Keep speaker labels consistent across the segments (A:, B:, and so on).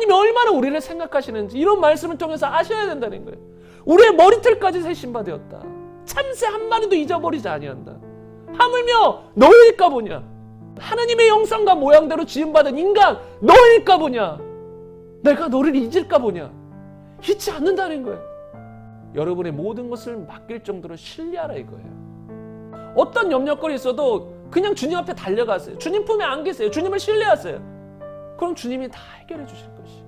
A: 하나님이 얼마나 우리를 생각하시는지 이런 말씀을 통해서 아셔야 된다는 거예요. 우리의 머리털까지 새 신바되었다. 참새 한 마리도 잊어버리지 아니한다. 하물며 너일까 보냐. 하나님의 형상과 모양대로 지음받은 인간 너일까 보냐. 내가 너를 잊을까 보냐. 잊지 않는다는 거예요. 여러분의 모든 것을 맡길 정도로 신뢰하라 이거예요. 어떤 염려거리 있어도 그냥 주님 앞에 달려가세요. 주님 품에 안기세요. 주님을 신뢰하세요. 그럼 주님이 다 해결해 주실 것이.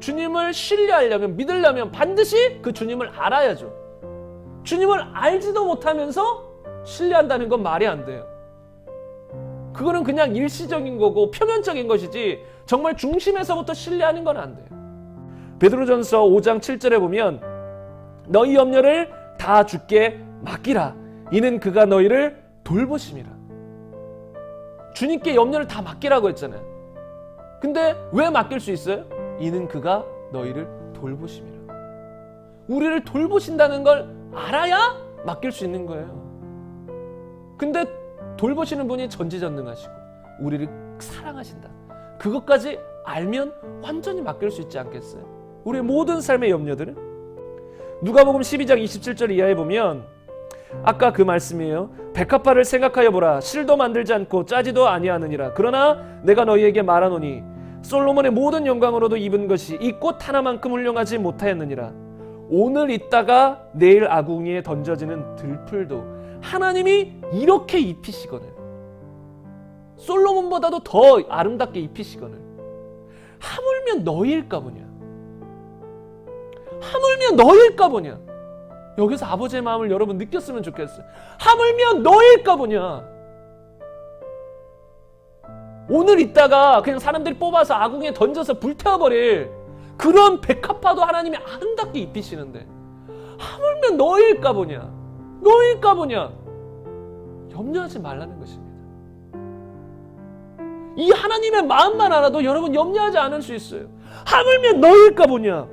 A: 주님을 신뢰하려면 믿으려면 반드시 그 주님을 알아야죠. 주님을 알지도 못하면서 신뢰한다는 건 말이 안 돼요. 그거는 그냥 일시적인 거고 표면적인 것이지 정말 중심에서부터 신뢰하는 건 안 돼요. 베드로전서 5장 7절에 보면 너희 염려를 다 주께 맡기라. 이는 그가 너희를 돌보심이라. 주님께 염려를 다 맡기라고 했잖아요. 근데 왜 맡길 수 있어요? 이는 그가 너희를 돌보심이라. 우리를 돌보신다는 걸 알아야 맡길 수 있는 거예요. 근데 돌보시는 분이 전지전능하시고 우리를 사랑하신다. 그것까지 알면 완전히 맡길 수 있지 않겠어요? 우리의 모든 삶의 염려들은 누가복음 12장 27절 이하에 보면 아까 그 말씀이에요. 백합화를 생각하여 보라. 실도 만들지 않고 짜지도 아니하느니라. 그러나 내가 너희에게 말하노니 솔로몬의 모든 영광으로도 입은 것이 이 꽃 하나만큼 훌륭하지 못하였느니라. 오늘 있다가 내일 아궁이에 던져지는 들풀도 하나님이 이렇게 입히시거늘. 솔로몬보다도 더 아름답게 입히시거늘. 하물며 너희일까 보냐. 하물며 너희일까 보냐. 여기서 아버지의 마음을 여러분 느꼈으면 좋겠어요. 하물며 너일까 보냐. 오늘 있다가 그냥 사람들이 뽑아서 아궁이에 던져서 불태워버릴 그런 백합화도 하나님이 아름답게 입히시는데 하물며 너일까 보냐. 너일까 보냐. 염려하지 말라는 것입니다. 이 하나님의 마음만 알아도 여러분 염려하지 않을 수 있어요. 하물며 너일까 보냐.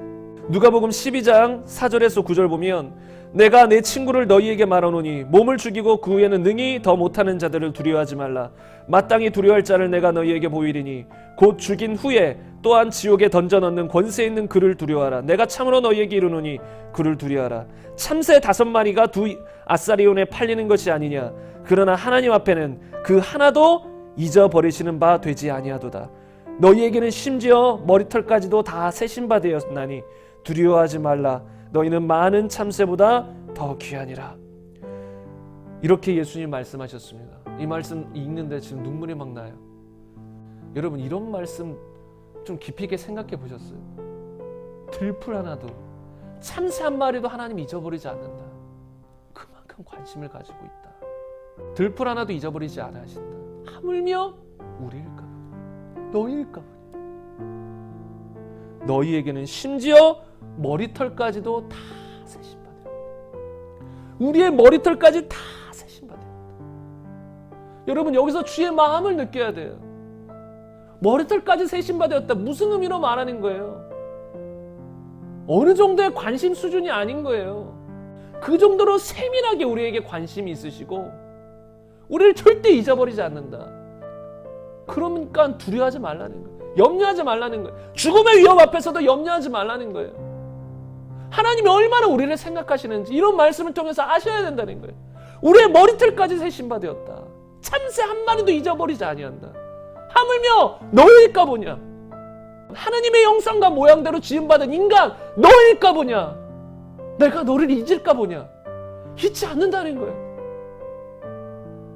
A: 누가복음 12장 4절에서 9절 보면 내가 내 친구를 너희에게 말하노니 몸을 죽이고 그 후에는 능히 더 못하는 자들을 두려워하지 말라. 마땅히 두려워할 자를 내가 너희에게 보이리니 곧 죽인 후에 또한 지옥에 던져 넣는 권세 있는 그를 두려워하라. 내가 참으로 너희에게 이르노니 그를 두려워하라. 참새 다섯 마리가 두 아사리온에 팔리는 것이 아니냐. 그러나 하나님 앞에는 그 하나도 잊어버리시는 바 되지 아니하도다. 너희에게는 심지어 머리털까지도 다 세신 바 되었나니 두려워하지 말라 너희는 많은 참새보다 더 귀하니라. 이렇게 예수님 말씀하셨습니다. 이 말씀 읽는데 지금 눈물이 막 나요. 여러분 이런 말씀 좀 깊이 있게 생각해 보셨어요? 들풀 하나도 참새 한 마리도 하나님 잊어버리지 않는다. 그만큼 관심을 가지고 있다. 들풀 하나도 잊어버리지 않으신다. 하물며 우리일까. 너희일까. 너희에게는 심지어 머리털까지도 다 세신받아. 우리의 머리털까지 다 세신받아. 여러분 여기서 주의 마음을 느껴야 돼요. 머리털까지 세신받았다. 무슨 의미로 말하는 거예요? 어느 정도의 관심 수준이 아닌 거예요. 그 정도로 세밀하게 우리에게 관심이 있으시고 우리를 절대 잊어버리지 않는다. 그러니까 두려워하지 말라는 거예요. 염려하지 말라는 거예요. 죽음의 위험 앞에서도 염려하지 말라는 거예요. 하나님이 얼마나 우리를 생각하시는지 이런 말씀을 통해서 아셔야 된다는 거예요. 우리의 머리털까지 새 신바되었다. 참새 한 마리도 잊어버리지 아니한다. 하물며 너일까 보냐. 하나님의 형상과 모양대로 지음받은 인간 너일까 보냐. 내가 너를 잊을까 보냐. 잊지 않는다는 거예요.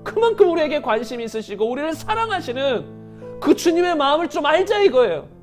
A: 그만큼 우리에게 관심이 있으시고 우리를 사랑하시는 그 주님의 마음을 좀 알자 이거예요.